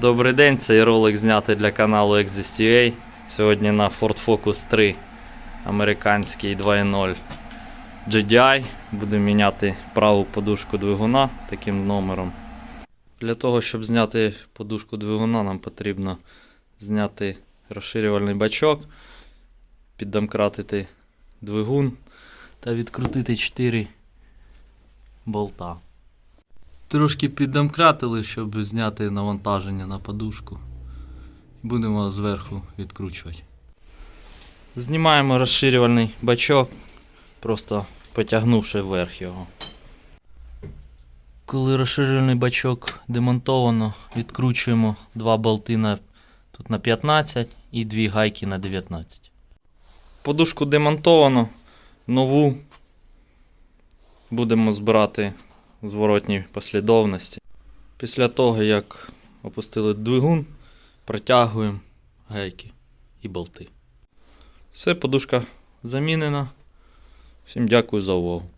Добрий день, цей ролик знятий для каналу XDSTA. Сьогодні на Ford Focus 3 американський 2.0 GDI. Будемо міняти праву подушку двигуна таким номером. Для того, щоб зняти подушку двигуна, нам потрібно зняти розширювальний бачок, піддомкратити двигун та відкрутити 4 болта. Трошки піддомкратили, щоб зняти навантаження на подушку. Будемо зверху відкручувати. Знімаємо розширювальний бачок, просто потягнувши вверх його. Коли розширювальний бачок демонтовано, відкручуємо два болти на, тут на 15 і дві гайки на 19. Подушку демонтовано, нову будемо збирати зворотній послідовності. Після того, як опустили двигун, протягуємо гайки і болти. Все, подушка замінена. Всім дякую за увагу.